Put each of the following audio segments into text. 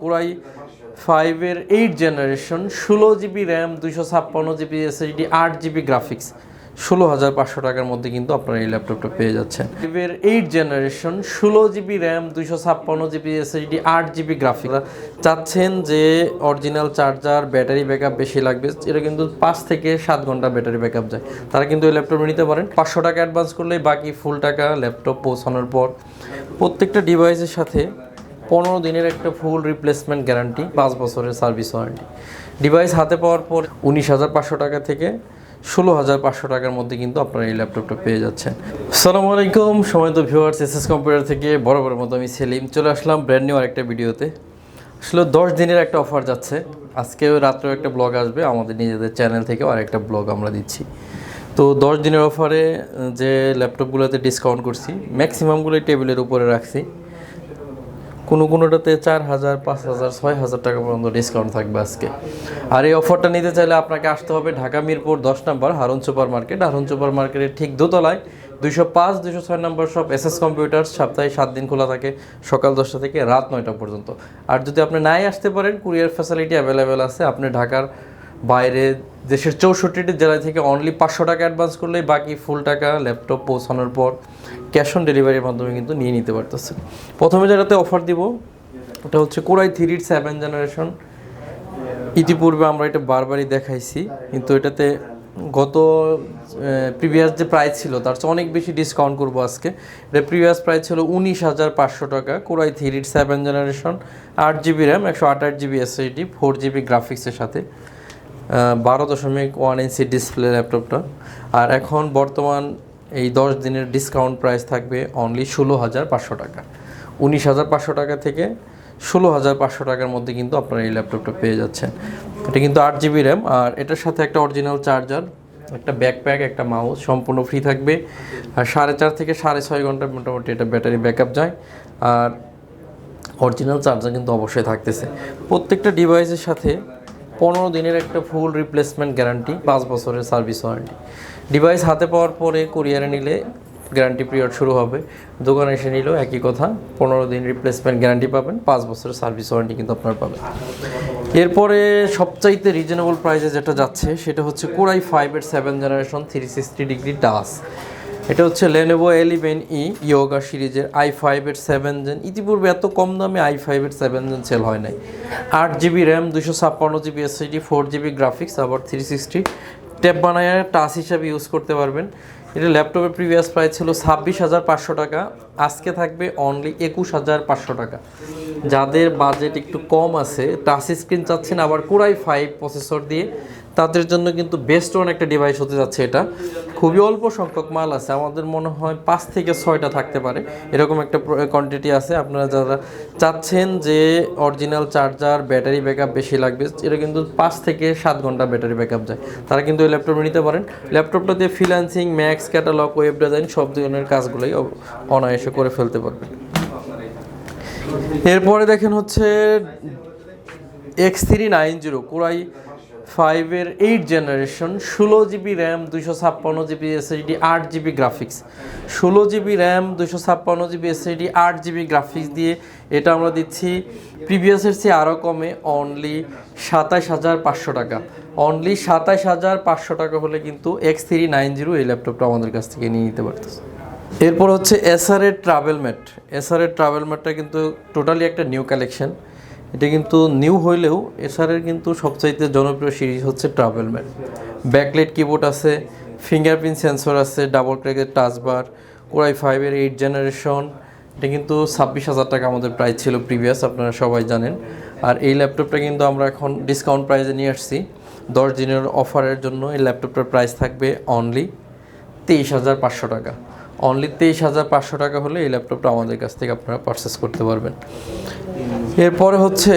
Core i ফাইভের eight generation, ষোলো GB RAM, দুইশো ছাপ্পান্ন জিবি এসএসডি, আট জিবি গ্রাফিক্স। ষোলো হাজার পাঁচশো টাকার মধ্যে কিন্তু আপনারা এই ল্যাপটপটা পেয়ে যাচ্ছেন। ফাইভের এইট জেনারেশন, ষোলো জিবি র্যাম, দুইশো ছাপ্পান্ন জিবি এসএসডি, আট জিবি গ্রাফিক্স। চাচ্ছেন যে অরিজিনাল চার্জার, ব্যাটারি ব্যাকআপ বেশি লাগবে, এটা কিন্তু পাঁচ থেকে সাত ঘণ্টা ব্যাটারি ব্যাকআপ যায়। তারা কিন্তু এই ল্যাপটপ নিতে পারেন। পাঁচশো টাকা অ্যাডভান্স করলেই বাকি ফুল টাকা ল্যাপটপ পৌঁছানোর পর প্রত্যেকটা ডিভাইসের সাথে পনেরো দিনের একটা ফুল রিপ্লেসমেন্ট গ্যারান্টি পাঁচ বছরের সার্ভিস ওয়ারেন্টি ডিভাইস হাতে পাওয়ার পর উনিশ হাজার পাঁচশো টাকা থেকে ষোলো হাজার পাঁচশো টাকার মধ্যে কিন্তু আপনারা এই ল্যাপটপটা পেয়ে যাচ্ছেন। সালামু আলাইকুম, সময় তো ভিউয়ার্স এস এস কম্পিউটার থেকে বড় মতো আমি সেলিম। চলে আসলাম ব্র্যান্ড নিউ আরেকটা ভিডিওতে আসলে দশ দিনের একটা অফার যাচ্ছে। আজকেও রাত্রেও একটা ব্লগ আসবে। আমাদের নিজেদের চ্যানেল থেকেও আরেকটা ব্লগ আমরা দিচ্ছি। তো দশ দিনের অফারে যে ল্যাপটপগুলোতে ডিসকাউন্ট করছি ম্যাক্সিমামগুলোই টেবিলের উপরে রাখছি। কোনো কোনোটাতে চার হাজার, পাঁচ হাজার, ছয় হাজার টাকা পর্যন্ত ডিসকাউন্ট থাকবে আজকে। আর এই অফারটা নিতে চাইলে আপনাকে আসতে হবে ঢাকা মিরপুর দশ নম্বর Harun super market Harun super মার্কেটের ঠিক দোতলায় দুইশো পাঁচ দুশো ছয় নম্বর সব এস এস কম্পিউটার সপ্তাহে সাত দিন খোলা থাকে, সকাল দশটা থেকে রাত নয়টা পর্যন্ত। আর যদি আপনি নাই আসতে পারেন কুরিয়ার ফ্যাসিলিটি অ্যাভেলেবেল আছে। আপনি ঢাকার বাইরে দেশের চৌষট্টিটি জেলা থেকে অনলি পাঁচশো টাকা অ্যাডভান্স করলেই বাকি ফুল টাকা ল্যাপটপ পৌঁছানোর পর ক্যাশ অন ডেলিভারির মাধ্যমে কিন্তু নিয়ে নিতে পারতেছে প্রথমে যেটাতে অফার দিব, ওটা হচ্ছে কোরাই থ্রির সেভেন জেনারেশন ইতিপূর্বে আমরা এটা বারবারই দেখাইছি, কিন্তু এটাতে গত প্রিভিয়াস যে প্রাইস ছিল, তার চেয়ে অনেক বেশি ডিসকাউন্ট করব আজকে। এটা প্রিভিয়াস প্রাইস ছিল উনিশ হাজার পাঁচশো টাকা কোরাই থ্রির সেভেন জেনারেশন আট জিবি র্যাম একশো আঠাশ জিবি এসএসডি ফোর জিবি গ্রাফিক্সের সাথে। বারো দশমিক ওয়ান ইঞ্চি ডিসপ্লে ল্যাপটপটা আর এখন বর্তমান এই দশ দিনের ডিসকাউন্ট প্রাইস থাকবে অনলি ষোলো হাজার পাঁচশো টাকা। উনিশ হাজার পাঁচশো টাকা থেকে ষোলো হাজার পাঁচশো টাকার মধ্যে কিন্তু আপনারা এই ল্যাপটপটা পেয়ে যাচ্ছেন। এটা কিন্তু আট জিবি র্যাম আর এটার সাথে একটা অরিজিনাল চার্জার একটা ব্যাকপ্যাক একটা মাউস সম্পূর্ণ ফ্রি থাকবে। আর সাড়ে চার থেকে সাড়ে ছয় ঘণ্টা মোটামুটি এটা ব্যাটারি ব্যাকআপ যায়। আর অরিজিনাল চার্জার কিন্তু অবশ্যই থাকতেছে। প্রত্যেকটা ডিভাইসের সাথে পনেরো দিনের একটা ফুল রিপ্লেসমেন্ট গ্যারান্টি পাঁচ বছরের সার্ভিস ওয়ারেন্টি ডিভাইস হাতে পাওয়ার পরে কুরিয়ারে নিলে গ্যারান্টি পিরিয়ড শুরু হবে। দোকানে এসে নিলেও একই কথা, পনেরো দিন রিপ্লেসমেন্ট গ্যারান্টি পাবেন, পাঁচ বছরের সার্ভিস ওয়ারেন্টি কিন্তু আপনারা পাবেন। এরপরে সবচাইতে রিজনেবল প্রাইসে যেটা যাচ্ছে, সেটা হচ্ছে কোরাই ফাইভের seven generation three sixty degree ডাস এটা হচ্ছে লেনোভো এলিভেন ই ইয়োগা সিরিজের আই ফাইভের সেভেন জেন ইতিপূর্বে এত কম দামে আই ফাইভের সেভেন জেন সেল হয় নাই। আট জিবি র্যাম দুশো ছাপ্পান্ন GB SSD four GB graphics আবার থ্রি সিক্সটি ট্যাব বানায় টাচ হিসাবে ইউজ করতে পারবেন। এটা ল্যাপটপের প্রিভিয়াস প্রাইস ছিল ছাব্বিশ হাজার পাঁচশো টাকা। আজকে থাকবে অনলি একুশ হাজার পাঁচশো টাকা। যাদের বাজেট একটু কম আছে টাচ স্ক্রিন চাচ্ছেন আবার কোরাই ফাইভ প্রসেসর দিয়ে। তাদের জন্য কিন্তু বেস্ট ওয়ান একটা ডিভাইস হতে যাচ্ছে এটা। খুবই অল্প সংখ্যক মাল আছে, আমাদের মনে হয় পাঁচ থেকে ছয়টা থাকতে পারে। এরকম একটা কোয়ান্টিটি আছে, আপনারা যারা চাচ্ছেন যে অরিজিনাল চার্জার ব্যাটারি ব্যাকআপ বেশি লাগবে, এটা কিন্তু পাঁচ থেকে সাত ঘণ্টা ব্যাটারি ব্যাকআপ যায়। তারা কিন্তু এই ল্যাপটপ নিতে পারেন। ল্যাপটপটা দিয়ে freelancing max catalogue web design সব ধরনের কাজগুলোই অনায়াসে করে ফেলতে পারবেন। এরপরে দেখেন হচ্ছে X three nine zero core i ফাইভের এইট জেনারেশন ষোলো জিবি র্যাম দুইশো ছাপ্পান্ন জিবি এসএসডি আট জিবি গ্রাফিক্স ষোলো জিবি র্যাম দুইশো ছাপ্পান্ন জিবি এসএসডি আট জিবি গ্রাফিক্স দিয়ে এটা আমরা দিচ্ছি। প্রিভিয়াসের চেয়ে আরও কমে অনলি সাতাশ হাজার পাঁচশো টাকা। অনলি সাতাশ হাজার পাঁচশো টাকা হলে কিন্তু এক্স থ্রি নাইন জিরো এই ল্যাপটপটা আমাদের কাছ থেকে নিয়ে নিতে পারতেছে। এরপর হচ্ছে এসআরের ট্রাভেল ম্যাট এসআরের ট্রাভেল ম্যাটটা কিন্তু টোটালি একটা নিউ কালেকশন এটা কিন্তু নিউ হইলেও এসআরের কিন্তু সবচাইতে জনপ্রিয় সিরিজ হচ্ছে ট্রাভেল ম্যাট ব্যাকলাইট কিবোর্ড আছে ফিঙ্গারপ্রিন্ট সেন্সর আছে ডাবল ক্র্যাকের টাচবার কোরাই ফাইভের এইট জেনারেশন এটা কিন্তু ছাব্বিশ হাজার টাকা আমাদের প্রাইস ছিল প্রিভিয়াস আপনারা সবাই জানেন। আর এই ল্যাপটপটা কিন্তু আমরা এখন ডিসকাউন্ট প্রাইসে নিয়ে আসছি। দশ দিনের অফারের জন্য এই ল্যাপটপটার প্রাইস থাকবে অনলি তেইশ হাজার পাঁচশো টাকা। অনলি তেইশ হাজার পাঁচশো টাকা হলে এই ল্যাপটপটা আমাদের কাছ থেকে আপনারা পারচেস করতে পারবেন। এরপরে হচ্ছে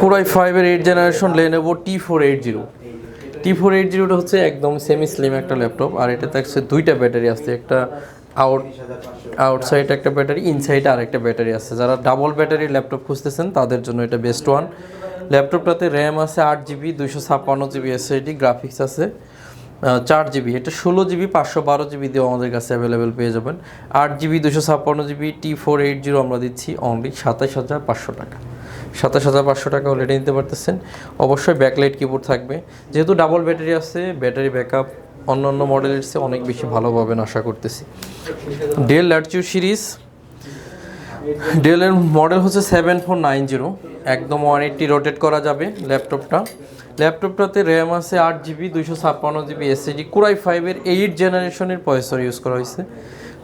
কোরাই ফাইভের eight generation Lenovo T four eight zero T four eight জিরোটা হচ্ছে একদম সেমি স্লিম একটা ল্যাপটপ আর এটাতে হচ্ছে দুইটা ব্যাটারি আছে, একটা আউট আউটসাইড একটা ব্যাটারি ইনসাইডে আরেকটা ব্যাটারি আছে। যারা ডাবল ব্যাটারি ল্যাপটপ খুঁজতেছেন, তাদের জন্য এটা বেস্ট ওয়ান ল্যাপটপটাতে র্যাম আছে আট জিবি দুইশো ছাপ্পান্ন জিবি এসএসডি গ্রাফিক্স আছে। চার জিবি, এটা ষোলো জিবি, পাঁচশো বারো জিবি দিয়েও আমাদের কাছে অ্যাভেলেবেল পেয়ে যাবেন। আট জিবি দুশো ছাপ্পান্ন GB T four eight zero আমরা দিচ্ছি অনলি সাতাশ হাজার পাঁচশো টাকা। সাতাশ হাজার পাঁচশো টাকা অলরেডি নিতে পারতেছেন। অবশ্যই ব্যাকলাইট কিবোর্ড থাকবে। যেহেতু ডাবল ব্যাটারি আছে ব্যাটারি ব্যাকআপ অন্য অন্য মডেলের চেয়ে অনেক বেশি ভালো পাবেন আশা করতেছি। ডেল ল্যাটচু সিরিজ ডেলের মডেল হচ্ছে সেভেন ফোর নাইন জিরো একদম ওয়ান এইট্টি রোটেট করা যাবে ল্যাপটপটা। ল্যাপটপটাতে র্যাম আছে আট জিবি দুইশো ছাপ্পান্ন জিবি এসএসডি কোরাই ফাইভের এইট জেনারেশনের প্রসেসর ইউজ করা হয়েছে।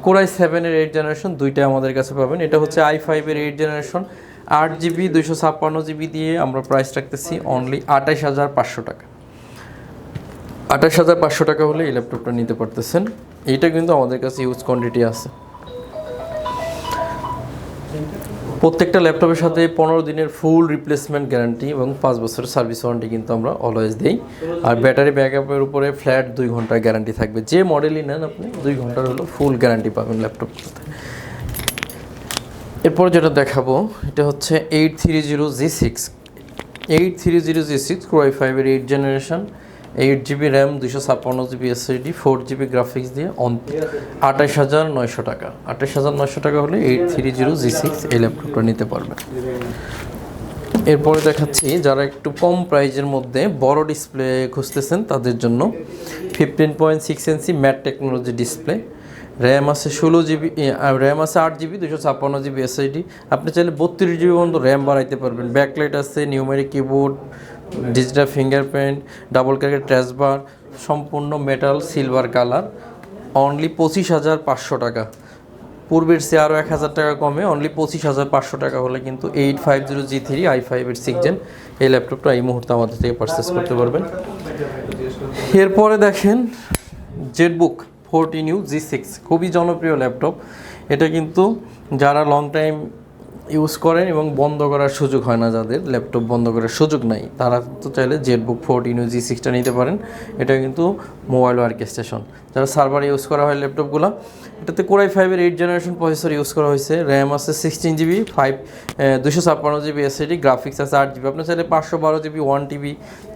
কোরাই সেভেনের এইট জেনারেশন দুইটাই আমাদের কাছে পাবেন। এটা হচ্ছে আই ফাইভের এইট জেনারেশন আট জিবি দুইশো ছাপ্পান্ন জিবি দিয়ে আমরা প্রাইস রাখতেছি অনলি আঠাশ হাজার পাঁচশো টাকা। আঠাশ হাজার পাঁচশো টাকা হলে এই ল্যাপটপটা নিতে পারতেছেন। এইটা কিন্তু আমাদের কাছে ইউজ কোয়ান্টিটি আছে। প্রত্যেকটা ল্যাপটপের সাথে পনেরো দিনের ফুল রিপ্লেসমেন্ট গ্যারান্টি এবং পাঁচ বছরের সার্ভিস ওয়ারেন্টি কিন্তু আমরা অলওয়েজ দিই। আর ব্যাটারি ব্যাকআপের উপরে ফ্ল্যাট দুই ঘণ্টার গ্যারান্টি থাকবে। যে মডেলই নেন আপনি, দুই ঘণ্টার হলো ফুল গ্যারান্টি পাবেন ল্যাপটপটাতে এরপর যেটা দেখাবো, এটা হচ্ছে eight three zero G six eight three zero G six ক্রয় ফাইভের eight generation eight GB RAM দুশো ছাপ্পান্ন GB SSD four GB graphics দিয়ে অন আঠাশ হাজার নয়শো টাকা। আঠাশ হাজার নয়শো টাকা হলে eight three zero G six এই ল্যাপটপটা নিতে পারবেন। এরপরে দেখাচ্ছি, যারা একটু কম প্রাইজের মধ্যে বড় ডিসপ্লে খুঁজতেছেন তাদের জন্য fifteen point six inch matte technology display RAM আছে ষোলো জিবি র্যাম আছে আট জিবি দুশো ছাপ্পান্ন জিবি এসআইডি আপনি চাইলে বত্রিশ জিবি পর্যন্ত র্যাম বাড়াইতে পারবেন। ব্যাকলাইট আছে numeric keyboard digital fingerprint double ক্যারের ট্র্যাশবার সম্পূর্ণ মেটাল সিলভার কালার অনলি পঁচিশ হাজার পাঁচশো টাকা। পূর্বের সে আরও এক হাজার টাকা কমে অনলি পঁচিশ হাজার পাঁচশো টাকা হলে কিন্তু eight five zero G three i ফাইভের সিক্স জেন এই ল্যাপটপটা এই মুহূর্তে আমাদের থেকে পারচেস করতে পারবেন। এরপরে দেখেন ZenBook fourteen U G six খুবই জনপ্রিয় ল্যাপটপ এটা কিন্তু যারা লং টাইম ইউজ করেন এবং বন্ধ করার সুযোগ হয় না যাদের, ল্যাপটপ বন্ধ করার সুযোগ নাই। তারা তো চাইলে জেটবুক ফোরটিন ইউ জি সিক্সটা নিতে পারেন। এটা কিন্তু মোবাইল স্টেশন যারা সার্ভার ইউজ করা হয় ল্যাপটপগুলো, এটাতে কোরাই ফাইভের এইট জেনারেশন প্রসেসর ইউজ করা হয়েছে। র্যাম আছে সিক্সটিন জিবি ফাইভ দুশো ছাপ্পান্ন জিবি এসএডি গ্রাফিক্স আছে আট জিবি আপনার চাইলে পাঁচশো বারো জিবি ওয়ান টিবি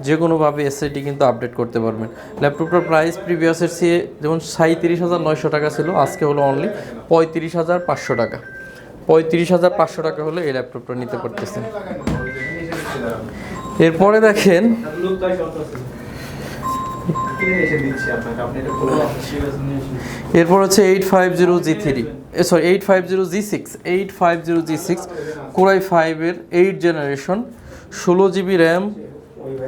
যে কোনোভাবে এসএডি কিন্তু আপডেট করতে পারবেন। ল্যাপটপটার প্রাইস প্রিভিয়াসের চেয়ে, যেমন সাঁত্রিশ হাজার নয়শো টাকা ছিল, আজকে হলো অনলি পঁয়ত্রিশ হাজার পাঁচশো টাকা। পঁয়ত্রিশ হাজার পাঁচশো টাকা হলে এই ল্যাপটপটা নিতে পারতেছেন এরপরে দেখেন, এরপর হচ্ছে eight five zero G three sorry eight five zero G six, eight five zero G six, core i ফাইভের এইট জেনারেশন, ষোলো জিবি র্যাম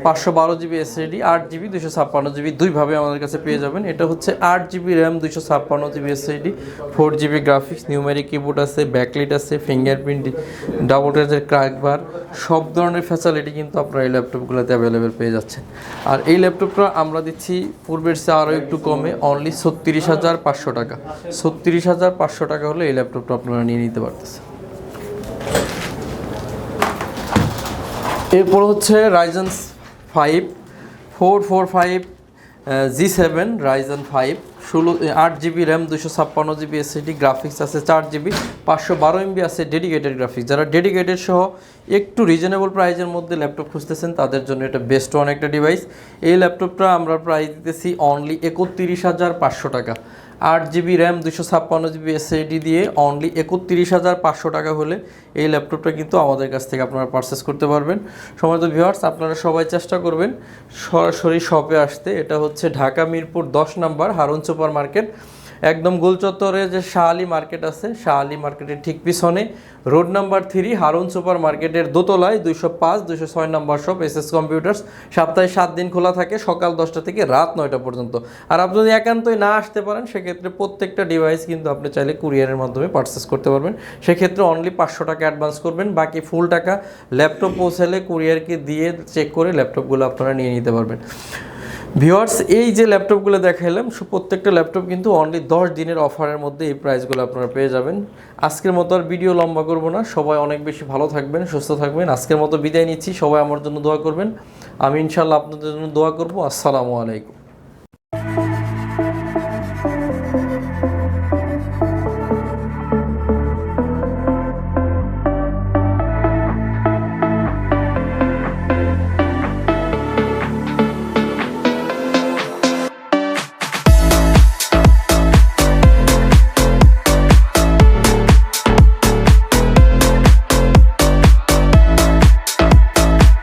পাঁচশো বারো জিবি এসএডি আট জিবি দুশো ছাপ্পান্ন জিবি, দুইভাবে আমাদের কাছে পেয়ে যাবেন। এটা হচ্ছে আট জিবি র্যাম দুশো ছাপ্পান্ন GB SSD four GB graphics numeric keyboard আছে ব্যাকলিট আছে ফিঙ্গারপ্রিন্ট ডাবল টাচের ক্র্যাকবার সব ধরনের ফ্যাসিলিটি কিন্তু আপনারা এই ল্যাপটপগুলোতে অ্যাভেলেবেল পেয়ে যাচ্ছেন। আর এই ল্যাপটপটা আমরা দিচ্ছি, পূর্বের চেয়ে আরও একটু কমে অনলি ছত্রিশ হাজার পাঁচশো টাকা। ছত্রিশ হাজার পাঁচশো টাকা হলে এই ল্যাপটপটা আপনারা নিয়ে নিতে পারতেছেন। এরপর হচ্ছে Ryzen five four four five G seven Ryzen five ষোলো আট জিবি র্যাম দুশো ছাপ্পান্ন জিবি এসএডি গ্রাফিক্স আছে চার জিবি পাঁচশো বারো এমবি আছে ডেডিকেটেড গ্রাফিক্স যারা ডেডিকেটেড সহ একটু রিজনেবল প্রাইজের মধ্যে ল্যাপটপ খুঁজতেছেন, তাদের জন্য এটা বেস্ট ওয়ান একটা ডিভাইস এই ল্যাপটপটা আমরা প্রাইস দিতেছি অনলি একত্রিশ হাজার পাঁচশো টাকা। আট জিবি র্যাম দুশো ছাপ্পান্ন জিবি এসএডি দিয়ে অনলি একত্রিশ হাজার পাঁচশো টাকা হলে এই ল্যাপটপটা কিন্তু আমাদের কাছ থেকে আপনারা পারচেস করতে পারবেন। সময়ত ভিউয়ার্স আপনারা সবাই চেষ্টা করবেন সরাসরি শপে আসতে। এটা হচ্ছে ঢাকা মিরপুর দশ নাম্বার হারুন সুপার মার্কেট একদম গোলচত্বরে যে শাহালি মার্কেট আছে, শাহালি মার্কেটের ঠিক পিছনে road number three, Harun super মার্কেটের দোতলায় দুইশো পাঁচ, দুইশো ছয় number shop S S computers. সপ্তাহে সাত দিন খোলা থাকে, সকাল দশটা থেকে রাত নয়টা পর্যন্ত। আর আপনি যদি একান্তই না আসতে পারেন, সেক্ষেত্রে প্রত্যেকটা ডিভাইস কিন্তু আপনি চাইলে কুরিয়ারের মাধ্যমে পারচেস করতে পারবেন। সেক্ষেত্রে অনলি পাঁচশো টাকা অ্যাডভান্স করবেন, বাকি ফুল টাকা ল্যাপটপ পৌঁছালে কুরিয়ারকে দিয়ে চেক করে ল্যাপটপগুলো আপনারা নিয়ে নিতে পারবেন। ভিওয়ার্স এই যে ল্যাপটপগুলো দেখাইলাম প্রত্যেকটা ল্যাপটপ কিন্তু অনলি দশ দিনের অফারের মধ্যে এই প্রাইসগুলো আপনারা পেয়ে যাবেন। আজকের মতো আর ভিডিও লম্বা করব না। সবাই অনেক বেশি ভালো থাকবেন, সুস্থ থাকবেন। আজকের মতো বিদায় নিচ্ছি। সবাই আমার জন্য দোয়া করবেন। আমি ইনশাল্লাহ আপনাদের জন্য দোয়া করব। আসসালামু আলাইকুম।